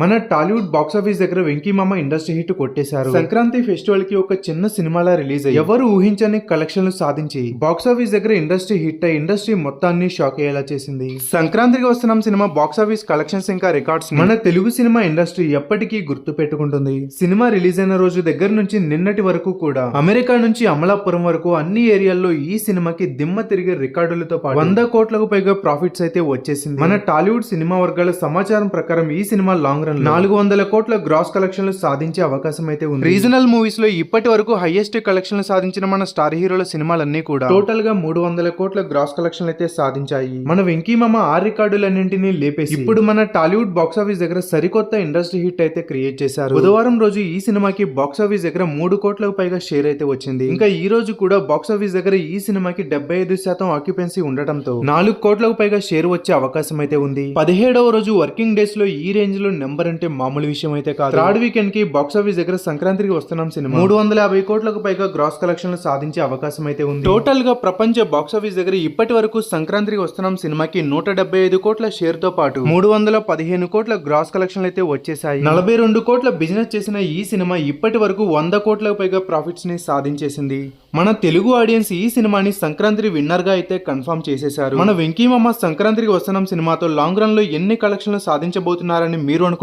మన Tollywood box office దగ్గర వెంకీ మామ ఇండస్ట్రీ హిట్ కొట్టేశారు. సంక్రాంతి ఫెస్టివల్కి ఒక చిన్న సినిమాలా రిలీజ్ అయ్యి ఎవరు ఊహించని కలెక్షన్లు సాధించి బాక్స్ ఆఫీస్ దగ్గర ఇండస్ట్రీ హిట్ అయి ఇండస్ట్రీ మొత్తాన్ని షాక్ అయ్యేలా చేసింది. సంక్రాంతికి వస్తున్నాం సినిమా బాక్స్ ఆఫీస్ కలెక్షన్స్ ఇంకా రికార్డ్స్ మన తెలుగు సినిమా ఇండస్ట్రీ ఎప్పటికీ గుర్తు పెట్టుకుంటుంది. సినిమా రిలీజ్ అయిన రోజు దగ్గర నుంచి నిన్నటి వరకు కూడా అమెరికా నుంచి అమలాపురం వరకు అన్ని ఏరియాల్లో ఈ సినిమాకి దిమ్మ తిరిగే రికార్డులతో పాటు వంద కోట్లకు పైగా ప్రాఫిట్స్ అయితే వచ్చేసింది. మన టాలీవుడ్ సినిమా వర్గాల సమాచారం ప్రకారం ఈ సినిమా లాంగ్ నాలుగు వందల కోట్ల గ్రాస్ కలెక్షన్లు సాధించే అవకాశం అయితే ఉంది. రీజనల్ మూవీస్లో ఇప్పటి వరకు హైయెస్ట్ కలెక్షన్లు సాధించిన మన స్టార్ హీరోల సినిమాలన్నీ కూడా టోటల్గా మూడు వందల కోట్ల గ్రాస్ కలెక్షన్లు అయితే సాధించాయి. మన వెంకీ మామ ఆ రికార్డులన్నింటినీ లేపేసి ఇప్పుడు మన టాలీవుడ్ బాక్స్ ఆఫీస్ దగ్గర సరికొత్త ఇండస్ట్రీ హిట్ అయితే క్రియేట్ చేశారు. బుధవారం రోజు ఈ సినిమాకి బాక్స్ ఆఫీస్ దగ్గర మూడు కోట్లకు పైగా షేర్ అయితే వచ్చింది. ఇంకా ఈ రోజు కూడా బాక్స్ ఆఫీస్ దగ్గర ఈ సినిమాకి డెబ్బై ఐదు శాతం ఆక్యుపెన్సీ ఉండటంతో నాలుగు కోట్లకు పైగా షేర్ వచ్చే అవకాశం అయితే ఉంది. పదిహేడవ రోజు వర్కింగ్ డేస్లో ఈ రేంజ్లో నెంబర్ అంటే మామూలు విషయం అయితే కాదు. థర్డ్ వీకెండ్కి బాక్స్ ఆఫీస్ దగ్గర సంక్రాంతికి వస్తున్నాం సినిమా. మూడు వందల యాభై కోట్లకు పైగా గ్రాస్ కలెక్షన్లు సాధించే అవకాశం అయితే ఉంది. టోటల్గా ప్రపంచ బాక్స్ ఆఫీస్ దగ్గర ఇప్పటి వరకు సంక్రాంతికి వస్తున్నాం సినిమాకి నూట డెబ్బై ఐదు కోట్ల షేర్తో పాటు. మూడు వందల పదిహేను కోట్ల గ్రాస్ కలెక్షన్లు అయితే వచ్చేసాయి నలభై రెండు కోట్ల బిజినెస్ చేసిన ఈ సినిమా ఇప్పటి వరకు వంద కోట్లకు పైగా ప్రాఫిట్స్ని సాధించేసింది. మన తెలుగు ఆడియన్స్ ఈ సినిమాని సంక్రాంతి విన్నర్గా అయితే కన్ఫర్మ్ చేసేశారు. మన వెంకీ మామ సంక్రాంతికి వస్తున్నాం సినిమాతో లాంగ్ రన్లో ఎన్ని కలెక్షన్లు సాధించబోతున్నారని మీరు అనుకుంటున్నారు?